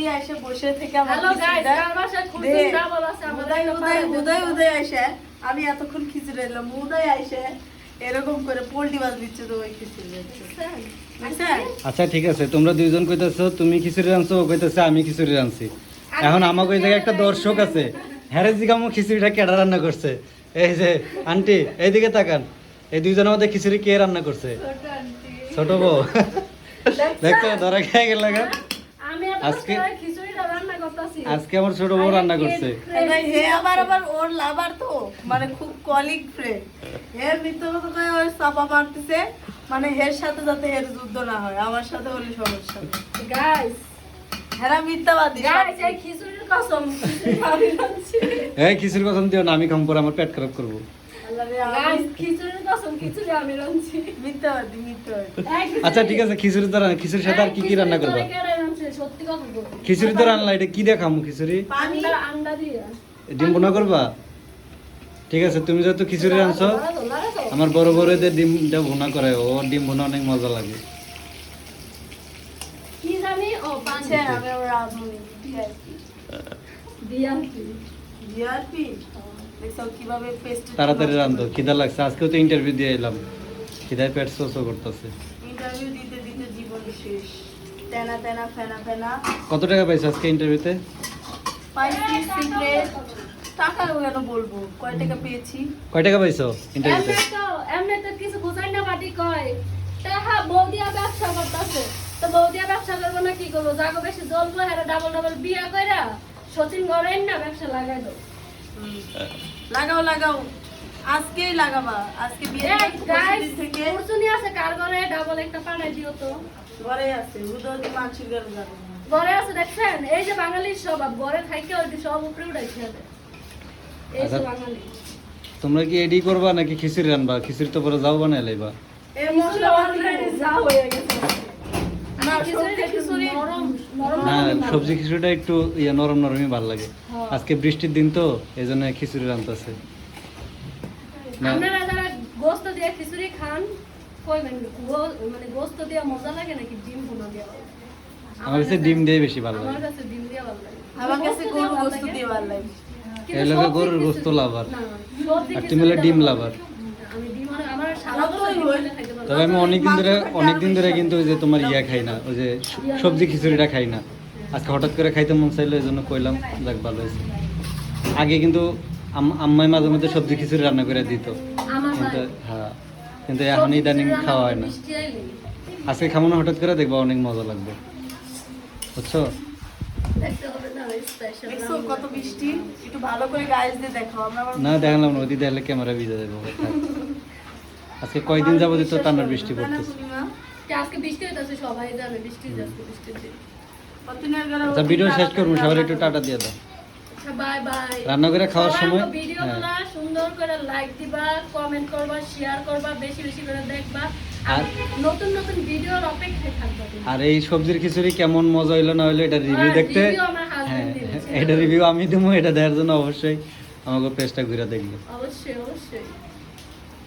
দিয়ে এসে বসে থেকে আমাদের উদয় উদয় এসে। আমি এতক্ষণ খিচুড়ি এলাম। উদয় এসে এরকম করে পোল্টি মাছ দিচ্ছে তো ওই খিচুড়ি। আচ্ছা ঠিক আছে। তোমরা দুইজন কইতেছো তুমি খিচুড়ি রাঁধছো ও কইতেছে আমি খিচুড়ি রাঁধছি এখন আমাকে ওই জায়গায় একটা দর্শক আছে। হ্যারে জিগামো খিচুড়িটা কেডা রান্না করছে? এই যে আন্টি এইদিকে তাকান। এই দুইজনের মধ্যে খিচুড়ি কে রান্না করছে? ছোট বউ। দেখছ ধরা খেয়ে গেল আজকে- কষ্ট করে রান্না করতেছি। আজকে আমার ছোট বউ রান্না করছে। হে আবার আবার ওর লাভার তো মানে খুব কলিগ ফ্রেন্ড হের মিথ্যে কথা কয়ে ওর চাপা মারতেছে মানে হের সাথে যাতে হের যুদ্ধ না হয় আমার সাথে হলে সমস্যা। গাইস খিচুড়ির কসম আমি রাঁধছি এই খিচুড়ির কথা দিও না আমি খাম পরে আমার পেট খারাপ করব। আচ্ছা ঠিক আছে খিচুড়ি খিচুড়ির সাথে আর কি কি রান্না করবা? খিচুড়ি সত্যি কথা তো রান্না এটা কি দিয়ে খামু খিচুড়ি আন্ডা আন্ডা দিয়ে। ডিম বোনা করবা? ঠিক আছে তুমি যেহেতু খিচুড়ি তো। আমার বড় বড় এদের ডিমটা ভুনা করে ও ডিম ভুনা অনেক মজা লাগে। কি জানি? ও পাঁচ আমি ওর পেস্ট তাড়াতাড়ি রান্ধো খিদা লাগছে। আজকেও তো ইন্টারভিউ দিয়ে এলাম। খিদায় পেট শোষও করতেছে। ইন্টারভিউ দিতে দিতে জীবন শেষ। তেনা তেনা ফেনা ফেনা। কত টাকা পাইছো আজকে ইন্টারভিউতে পাইছি সিক্রেট টাকা কেন বলব? কয় টাকা পেয়েছি? কয় টাকা পাইছো ইন্টারভিউতে এমনি তো কিছু বুঝাই না পাটি কয়। তাহা বৌদিয়া ব্যবসা করতেছে। তো বৌদিয়া ব্যবসা করব না কি করব? যাগো বেশি জ্বলবো হ্যাঁ ডাবল ডাবল বিয়া কইরা সচিন ঘরেন না ব্যবসা লাগাই দাও। লাগাও লাগাও। আজকেই লাগাবা। আজকে বিয়ে গাইস থেকে কুরসুনি আছে কার ঘরে ডাবল একটা পাঠাই দিও তো। ঘরে আছে উদয় মানসিক গান গাবো ঘরে আছে দেখছেন? এই যে বাঙালির স্বভাব ঘরে থাইকে ওই যে সব উপরে উঠাইছে। এই যে আচ্ছা। বাঙালি। তোমরা কি এডি করবা নাকি খিচুড়ি রানবা? খিচুড়ি তো পরে যাও বানাই লাইবা। এই মশলা already যা হয়ে গেছে। না খিচুড়ি খিচুড়ি। নরম না সবজি খিচুড়িটা একটু ইয়ে নরম নরমই ভালো লাগে। হ্যাঁ। আজকে বৃষ্টির দিন তো এই জন্য খিচুড়ি রান্তাছে আপনারা যারা গোস্ত দিয়ে খিচুড়ি খান কইবেন মানে গোস্ত দিয়ে মজা লাগে নাকি ডিম ভুনা দিয়ে? আমার কাছে ডিম দিয়ে বেশি ভালো আমার কাছে ডিম দিয়ে ভালো লাগে। আমার কাছে গোস্ত গরু দিয়ে ভালো গোস্ত দিয়ে ভালো লাগে। এই লাগে গরুর গোস্ত লাভার। আর তুমি হলে ডিম লাভার। আমি ডিম আমার সারা বছর তবে আমি অনেকদিন ধরে অনেকদিন ধরে কিন্তু ওই যে তোমার ইয়া খাই না ওই যে সবজি খিচুড়িটা খাই না। আজকে হঠাৎ করে খাইতে মন চাইলো এই জন্য কইলাম যাক ভালো হয়েছে। আগে কিন্তু আম- আম্মাই মাঝে মধ্যে সবজি খিচুড়ি রান্না করে দিত। কিন্তু হ্যাঁ কিন্তু এখন ইদানিং খাওয়া হয় না। আজকে খাব না হঠাৎ করে দেখব অনেক মজা লাগবে। বুঝছ? না, special দেখছ রান্না। কত বৃষ্টি একটু ভালো করে গাইজ দিয়ে দেখাও আমরা আবার না দেখালাম না ওদি দেখলে ক্যামেরা ভিজে যাবে। আজকে কয়দিন যাব তো টান্ডার বৃষ্টি পড়তেছে? আজকে বৃষ্টি হইতাছে সবাই জানে বৃষ্টি যাচ্ছে বৃষ্টির দিন। আচ্ছা ভিডিও শেষ করব সবার একটু টাটা দিয়ে দাও। আচ্ছা বাই বাই রান্না করে খাওয়ার সময় ভিডিওগুলো হ্যাঁ। সুন্দর করে লাইক দিবা কমেন্ট করবা শেয়ার করবা বেশি বেশি করে দেখবা। আর আর- নতুন নতুন ভিডিওর অপেক্ষায় থাকবা আর এই সবজির খিচুড়ি কেমন মজা হইল না হইল এটা রিভিউ দেখতে হ্যাঁ এটা রিভিউ আমি দেবো এটা দেওয়ার জন্য অবশ্যই আমাকে পেজটা ঘুরে দেখবে। অবশ্যই অবশ্যই।